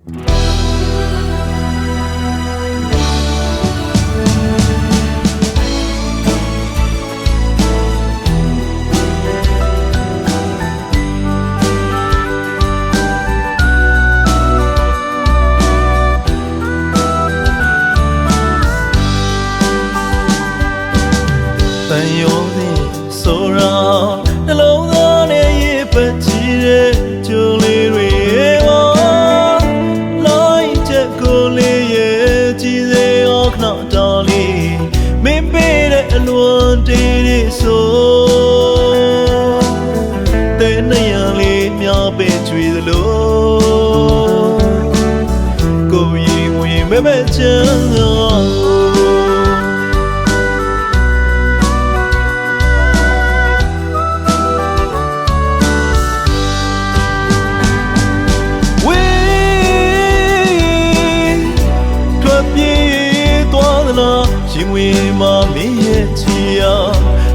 တန်ရုံးသည်ဆိုရာနှလုံးသားနဲ့ရေးပတ် တော်လေးမင်းပေးတဲ့အလွန်တေးလေးဆိုတဲ့နေရလေးများပင်ကြွေသလိုကိုရင်ဝင်မဲ့မဲ့ချမ်းသာ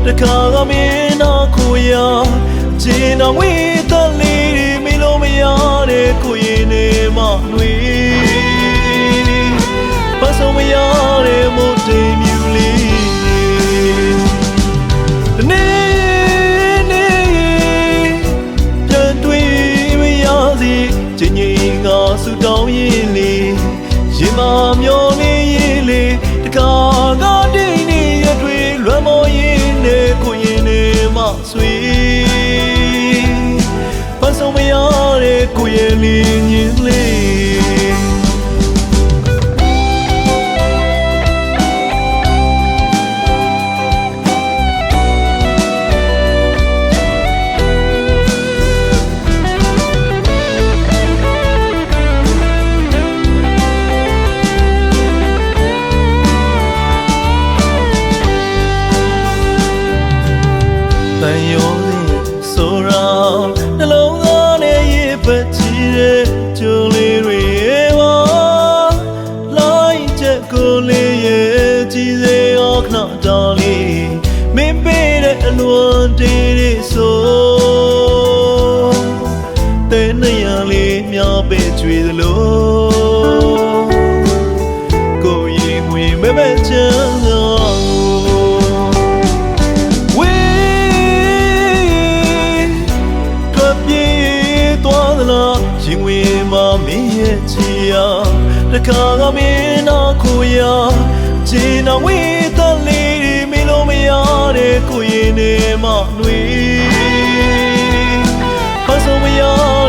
တခါကမင်းနာကိုရာခြေနာဝေးတလေးတွေမလို့မရတဲ့ကိုရင်နေမှလွေပတ်ဆုံးမရတဲ့မို့တိမ်မြူလေးနေနေ ဆွေပတ်ဆုံးမရတဲ့ကိုရင်လေးညင်းလေး တော်လေးမင်းပေးတဲ့အလွန်တေးလေးဆိုတဲ့နေရလေးများပဲကြွေသလိုကိုရင်ဝင်မဲ့မဲ့ချမ်းသာဝေးထွက်ပြေးသွားသလားရင်ဝင်မှာမင်းရဲ့ချီယာတခါကမင်းနာကိုရာခြေနာဝေးတ လေးတွေမလို့မရတဲ့ကိုရင်နေမှຫນွေပတ်ဆုံးမရ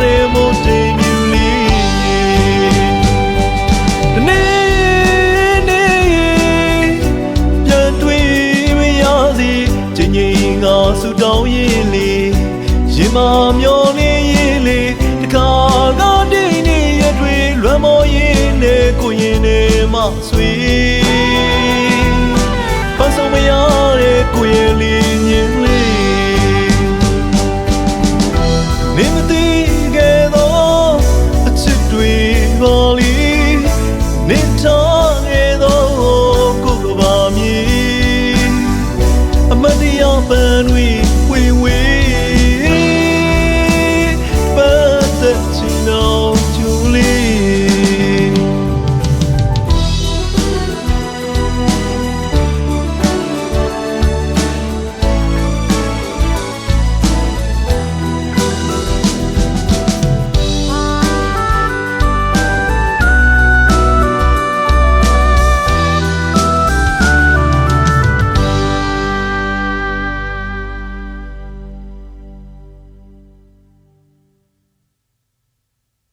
တဲ့မို့တိမ်မြူလေးနေနေပြန်တွေ့မရစီချင်းချင်းငါဆူတောင်းရင်လေရင်မမျောနေရင်လေတခါကတည်းနေရတွေလွမ်းမောရင်နေကိုရင်နေမဆွေ